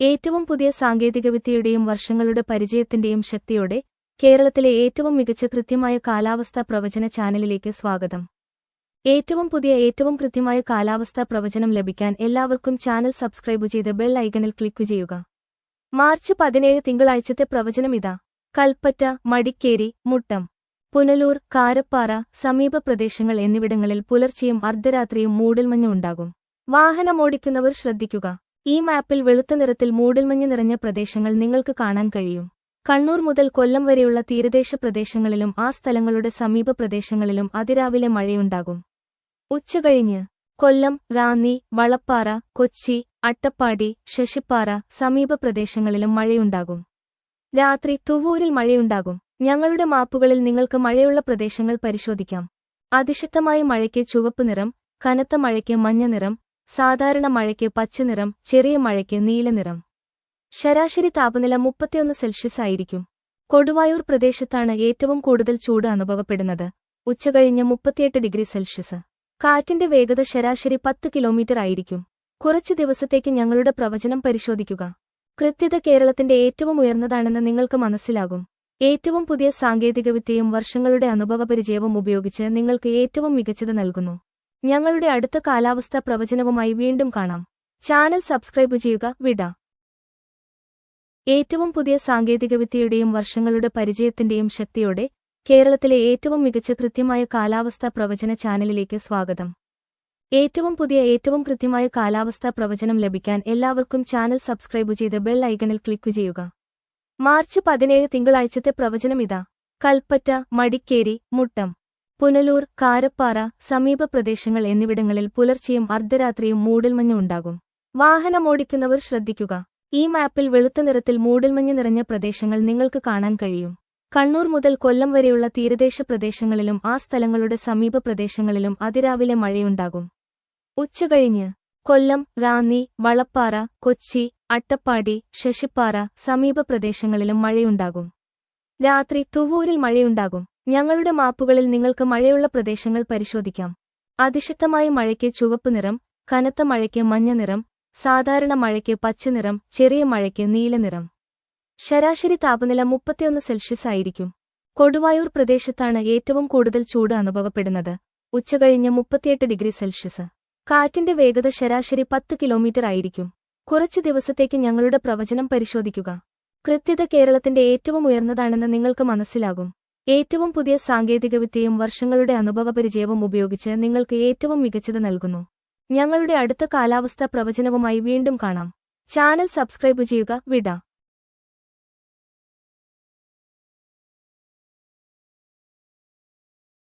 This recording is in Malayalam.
ഏറ്റവും പുതിയ സാങ്കേതികവിദ്യയുടെയും വർഷങ്ങളുടെ പരിചയത്തിന്റെയും ശക്തിയോടെ കേരളത്തിലെ ഏറ്റവും മികച്ച കൃത്യമായ കാലാവസ്ഥാ പ്രവചന ചാനലിലേക്ക് സ്വാഗതം. ഏറ്റവും പുതിയ ഏറ്റവും കൃത്യമായ കാലാവസ്ഥാ പ്രവചനം ലഭിക്കാൻ എല്ലാവർക്കും ചാനൽ സബ്സ്ക്രൈബ് ചെയ്ത് ബെൽ ഐക്കണിൽ ക്ലിക്ക് ചെയ്യുക. മാർച്ച് പതിനേഴ് തിങ്കളാഴ്ചത്തെ പ്രവചനം ഇതാ. കൽപ്പറ്റ മടിക്കേരി മുട്ടം പുനലൂർ കാരപ്പാറ സമീപ പ്രദേശങ്ങൾ എന്നിവിടങ്ങളിൽ പുലർച്ചെയും അർദ്ധരാത്രിയും മൂടൽമഞ്ഞുണ്ടാകും വാഹനമോടിക്കുന്നവർ ശ്രദ്ധിക്കുക. ഈ മാപ്പിൽ വെളുത്ത നിറത്തിൽ മൂടൽമഞ്ഞ് നിറഞ്ഞ പ്രദേശങ്ങൾ നിങ്ങൾക്ക് കാണാൻ കഴിയും. കണ്ണൂർ മുതൽ കൊല്ലം വരെയുള്ള തീരദേശ പ്രദേശങ്ങളിലും ആ സ്ഥലങ്ങളുടെ സമീപ പ്രദേശങ്ങളിലും അതിരാവിലെ മഴയുണ്ടാകും. ഉച്ചകഴിഞ്ഞ് കൊല്ലം റാന്നി വളപ്പാറ കൊച്ചി അട്ടപ്പാടി ശശിപ്പാറ സമീപ പ്രദേശങ്ങളിലും മഴയുണ്ടാകും. രാത്രി തുവൂരിൽ മഴയുണ്ടാകും. ഞങ്ങളുടെ മാപ്പുകളിൽ നിങ്ങൾക്ക് മഴയുള്ള പ്രദേശങ്ങൾ പരിശോധിക്കാം. അതിശക്തമായ മഴയ്ക്ക് ചുവപ്പ് നിറം കനത്ത മഴയ്ക്ക് മഞ്ഞ നിറം സാധാരണ മഴയ്ക്ക് പച്ചനിറം ചെറിയ മഴയ്ക്ക് നീലനിറം ശരാശരി താപനില മുപ്പത്തിയൊന്ന് സെൽഷ്യസ് ആയിരിക്കും. കൊടുവായൂർ പ്രദേശത്താണ് ഏറ്റവും കൂടുതൽ ചൂട് അനുഭവപ്പെടുന്നത്. ഉച്ചകഴിഞ്ഞ് മുപ്പത്തിയെട്ട് ഡിഗ്രി സെൽഷ്യസ്. കാറ്റിന്റെ വേഗത ശരാശരി പത്ത് കിലോമീറ്റർ ആയിരിക്കും. കുറച്ച് ദിവസത്തേക്ക് ഞങ്ങളുടെ പ്രവചനം പരിശോധിക്കുക. കൃത്യത കേരളത്തിന്റെ ഏറ്റവും ഉയർന്നതാണെന്ന് നിങ്ങൾക്ക് മനസ്സിലാകും. ഏറ്റവും പുതിയ സാങ്കേതികവിദ്യയും വർഷങ്ങളുടെ അനുഭവപരിചയവും ഉപയോഗിച്ച് നിങ്ങൾക്ക് ഏറ്റവും മികച്ചത് നൽകുന്നു. ഞങ്ങളുടെ അടുത്ത കാലാവസ്ഥാ പ്രവചനവുമായി വീണ്ടും കാണാം. ചാനൽ സബ്സ്ക്രൈബ് ചെയ്യുക വിട. ഏറ്റവും പുതിയ സാങ്കേതികവിദ്യയുടെയും വർഷങ്ങളുടെ പരിചയത്തിന്റെയും ശക്തിയോടെ കേരളത്തിലെ ഏറ്റവും മികച്ച കൃത്യമായ കാലാവസ്ഥാ പ്രവചന ചാനലിലേക്ക് സ്വാഗതം. ഏറ്റവും പുതിയ ഏറ്റവും കൃത്യമായ കാലാവസ്ഥാ പ്രവചനം ലഭിക്കാൻ എല്ലാവർക്കും ചാനൽ സബ്സ്ക്രൈബ് ചെയ്ത് ബെൽ ഐക്കണിൽ ക്ലിക്ക് ചെയ്യുക. മാർച്ച് പതിനേഴ് തിങ്കളാഴ്ചത്തെ പ്രവചനം ഇതാ. കൽപ്പറ്റ മടിക്കേരി മുട്ടം. പുനലൂർ കാരപ്പാറ സമീപ പ്രദേശങ്ങൾ എന്നിവിടങ്ങളിൽ പുലർച്ചെയും അർദ്ധരാത്രിയും മൂടൽമഞ്ഞ് ഉണ്ടാകും. വാഹനമോടിക്കുന്നവർ ശ്രദ്ധിക്കുക. ഈ മാപ്പിൽ വെളുത്ത നിറത്തിൽ മൂടൽമഞ്ഞ് നിറഞ്ഞ പ്രദേശങ്ങൾ നിങ്ങൾക്ക് കാണാൻ കഴിയും. കണ്ണൂർ മുതൽ കൊല്ലം വരെയുള്ള തീരദേശ പ്രദേശങ്ങളിലും ആ സ്ഥലങ്ങളുടെ സമീപ പ്രദേശങ്ങളിലും അതിരാവിലെ മഴയുണ്ടാകും. ഉച്ചകഴിഞ്ഞ് കൊല്ലം റാന്നി വളപ്പാറ കൊച്ചി അട്ടപ്പാടി ശശിപ്പാറ സമീപ പ്രദേശങ്ങളിലും മഴയുണ്ടാകും. രാത്രി തുവൂരിൽ മഴയുണ്ടാകും. ഞങ്ങളുടെ മാപ്പുകളിൽ നിങ്ങൾക്ക് മഴയുള്ള പ്രദേശങ്ങൾ പരിശോധിക്കാം. അതിശക്തമായ മഴയ്ക്ക് ചുവപ്പ് നിറം കനത്ത മഴയ്ക്ക് മഞ്ഞ നിറം സാധാരണ മഴയ്ക്ക് പച്ചനിറം ചെറിയ മഴയ്ക്ക് നീലനിറം ശരാശരി താപനില മുപ്പത്തിയൊന്ന് സെൽഷ്യസ് ആയിരിക്കും. കൊടുവായൂർ പ്രദേശത്താണ് ഏറ്റവും കൂടുതൽ ചൂട് അനുഭവപ്പെടുന്നത്. ഉച്ചകഴിഞ്ഞ് മുപ്പത്തിയെട്ട് ഡിഗ്രി സെൽഷ്യസ്. കാറ്റിന്റെ വേഗത ശരാശരി പത്ത് കിലോമീറ്റർ ആയിരിക്കും. കുറച്ച് ദിവസത്തേക്ക് ഞങ്ങളുടെ പ്രവചനം പരിശോധിക്കുക. കൃത്യത കേരളത്തിന്റെ ഏറ്റവും ഉയർന്നതാണെന്ന് നിങ്ങൾക്ക് മനസ്സിലാകും. ഏറ്റവും പുതിയ സാങ്കേതികവിദ്യയും വർഷങ്ങളുടെ അനുഭവപരിചയവും ഉപയോഗിച്ച് നിങ്ങൾക്ക് ഏറ്റവും മികച്ചത് നൽകുന്നു. ഞങ്ങളുടെ അടുത്ത കാലാവസ്ഥാ പ്രവചനവുമായി വീണ്ടും കാണാം. ചാനൽ സബ്സ്ക്രൈബ് ചെയ്യുക വിട.